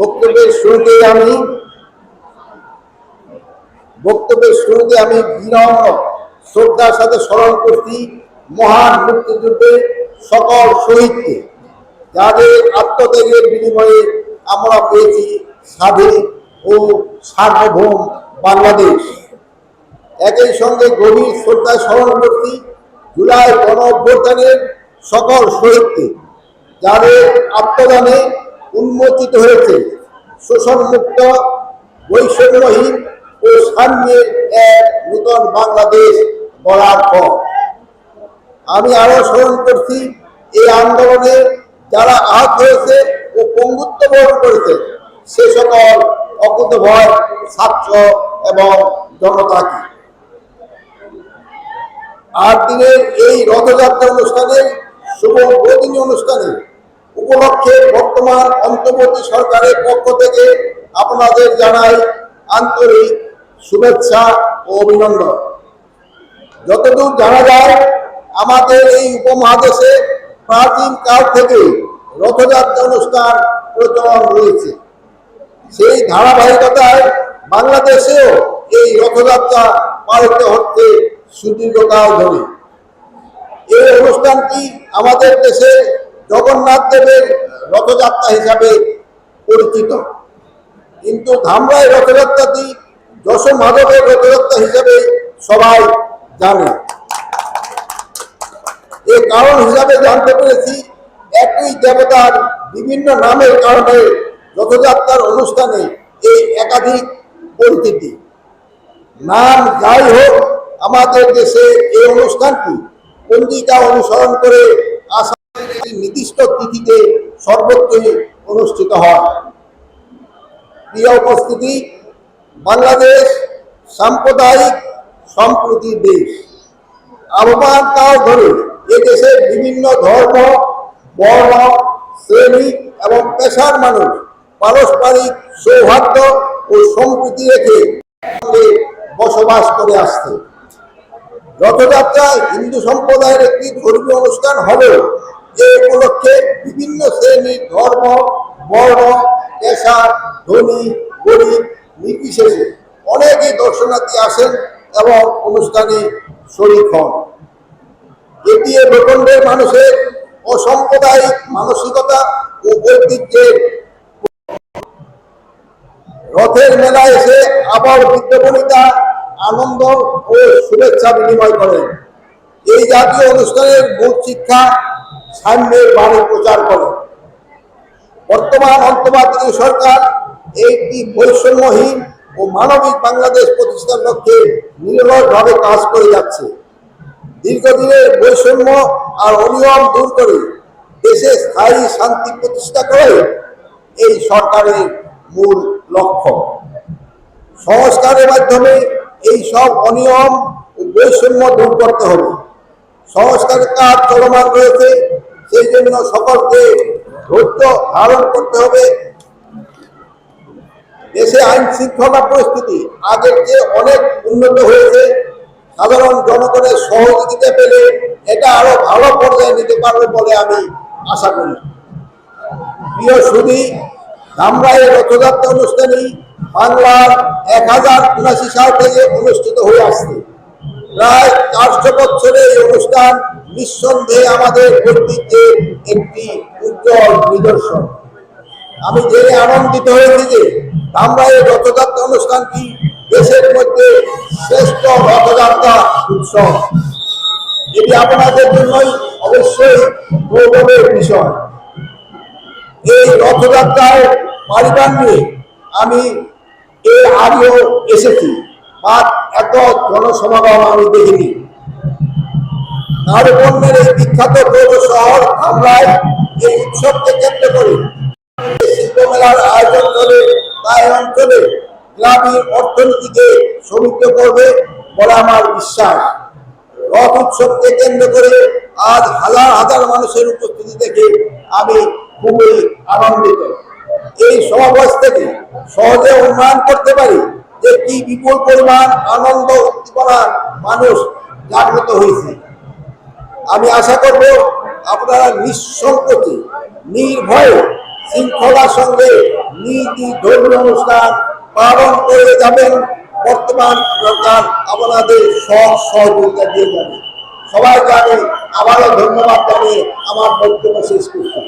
বক্তব্যের শুরুতে আমি বক্তব্যের শুরুতে আমি বিনম্র শ্রদ্ধার সাথে স্মরণ করছি মহান মুক্তিযুদ্ধে সকল শহীদকে। যাদের আত্মত্যাগের বিনিময়ে আমরা পেয়েছি স্বাধীন ও সার্বভৌম বাংলাদেশ। একই সঙ্গে গভীর শ্রদ্ধা স্মরণ করছি জুলাই গণ অভ্যুত্থানের সকল শহীদকে, যাদের আত্মদানে উন্মোচিত হয়েছে। শোষণমুক্ত বৈষম্যহীন ও সাম্যের এক নূতন বাংলাদেশ গড়ার পর আমি আরও স্মরণ করছি, এই আন্দোলনে যারা আহত হয়েছে ও পঙ্গুত্ব বরণ করেছে, সে সকল অকুত ভয় ছাত্র এবং জনতাকে আট দিনের এই রথযাত্রা অনুষ্ঠানে, শুভ অনুষ্ঠানে উপলক্ষে বর্তমান অন্তর্বর্তী সরকারের পক্ষ থেকে আপনাদের জানাই আন্তরিক শুভেচ্ছা ও অভিনন্দন। যতদূর জানা যায়, আমাদের এই উপমহাদেশে প্রাচীন কাল থেকে রথযাত্রা অনুষ্ঠান প্রচলন রয়েছে। সেই ধারাবাহিকতায় বাংলাদেশেও এই রথযাত্রা পালিত হচ্ছে সুদীর্ঘকাল ধরে। এই অনুষ্ঠানটি আমাদের দেশে জগন্নাথ দেবের রথযাত্রা হিসাবে পরিচিত। কিন্তু ধামরাই রথযাত্রাটি যশ মাধবের রথযাত্রা হিসাবে সবাই জানে। এর কারণ হিসাবে জানতে পেরেছি, একই দেবতার বিভিন্ন নামের কারণে রথযাত্রার অনুষ্ঠানে এই একাধিক পরিচিতি। নাম যাই হোক, আমাদের দেশে এই অনুষ্ঠানটি পঞ্জিকা অনুসরণ করে আসামের নির্দিষ্ট তিথিতে সর্বত্রই অনুষ্ঠিত হয়। প্রিয় উপস্থিতি, বাংলাদেশ সাম্প্রদায়িক সম্প্রীতির দেশ। আহ্বান কাল ধরে এ দেশের বিভিন্ন ধর্ম, বর্ণ, শ্রেণি এবং পেশার মানুষ পারস্পরিক সৌহার্দ্য ও সম্প্রীতি রেখে বসবাস করে আসছে। রথযাত্রা হিন্দু সম্প্রদায়ের একটি ধর্মীয় অনুষ্ঠান হলেও যে উপলক্ষে শ্রেণির ধর্ম, বর্ণ পেশা ধনী, গরিব নির্বিশেষে অনেকেই দর্শনার্থী আসেন এবং অনুষ্ঠানে শরিক হন। এটি এ ভূখণ্ডের মানুষের অসাম্প্রদায়িক মানসিকতা ও ঐতিহ্যের রথের মেলায় এসে আবার বিদ্যাপনিতা আনন্দ ও শুভেচ্ছা বিনিময় করেন এই জাতীয় অনুষ্ঠানের মূল শিক্ষা সাম্যের বাণী প্রচার করে। বর্তমান অন্তর্বর্তী সরকার একটি বৈষম্যহীন ও মানবিক বাংলাদেশ প্রতিষ্ঠার লক্ষ্যে নিরলসভাবে কাজ করে যাচ্ছে। দীর্ঘদিনের বৈষম্য আর অনিয়ম দূর করে দেশে স্থায়ী শান্তি প্রতিষ্ঠা করে এই সরকারের মূল লক্ষ্য। সংস্কারের মাধ্যমে এই সব অনিয়ম ও বৈষম্য দূর করতে হবে। সংস্কারের কাজ চলমান রয়েছে, সেই জন্য সকলকে ধৈর্য ধারণ করতে হবে। দেশে আইন শৃঙ্খলা পরিস্থিতি আগের চেয়ে অনেক উন্নত হয়েছে। সাধারণ জনগণের সহযোগিতা পেলে এটা আরও ভালো পর্যায়ে নিতে পারবে বলে আমি আশা করি। প্রিয় সুদী ধামরাই রথযাত্রা অনুষ্ঠানে বাংলার এক হাজার উনাশি সাল থেকে অনুষ্ঠিত হয়ে আসছে। প্রায় চারশো বছরের এই অনুষ্ঠান নিঃসন্দেহে আমাদের ঐতিহ্যের একটি উজ্জ্বল নিদর্শন। আমি জেনে আনন্দিত হয়েছি যে ধামরাই রথযাত্রা অনুষ্ঠানটি দেশের মধ্যে শ্রেষ্ঠ রথযাত্রা উৎসব। এটি আপনাদের জন্যই অবশ্যই গৌরবের বিষয়। এই রথযাত্রায় পরিবার নিয়ে আমি এর আগেও এসেছি। বা এত জনসমাগম আমি দেখিনি। ঝাড়খণ্ডের এই বিখ্যাত পৌর শহর আমরাই এই উৎসবকে কেন্দ্র করে শিল্প মেলার আয়োজন করে তাই অঞ্চলে গ্রামীণ অর্থনীতিকে সমৃদ্ধ করবে বলে আমার বিশ্বাস। রথ উৎসবকে কেন্দ্র করে আজ হাজার হাজার মানুষের উপস্থিতি দেখে আমি খুবই আনন্দিত। এই সমাবেশ থেকে সহজে অনুমান করতে পারি যে কি বিপুল পরিমাণ আনন্দ উদ্দীপনা মানুষ জাগ্রত হয়েছে। আমি আশা করব আপনারা নিঃসংকোচে নির্ভয়ে শৃঙ্খলার সঙ্গে নীতি ধর্মীয় অনুষ্ঠান পালন করে যাবেন। বর্তমান সরকার আপনাদের সব সহযোগিতা দিয়ে যাবে। সবাই জানে আবারও ধন্যবাদ জানিয়ে আমার বক্তব্য শেষ করছি।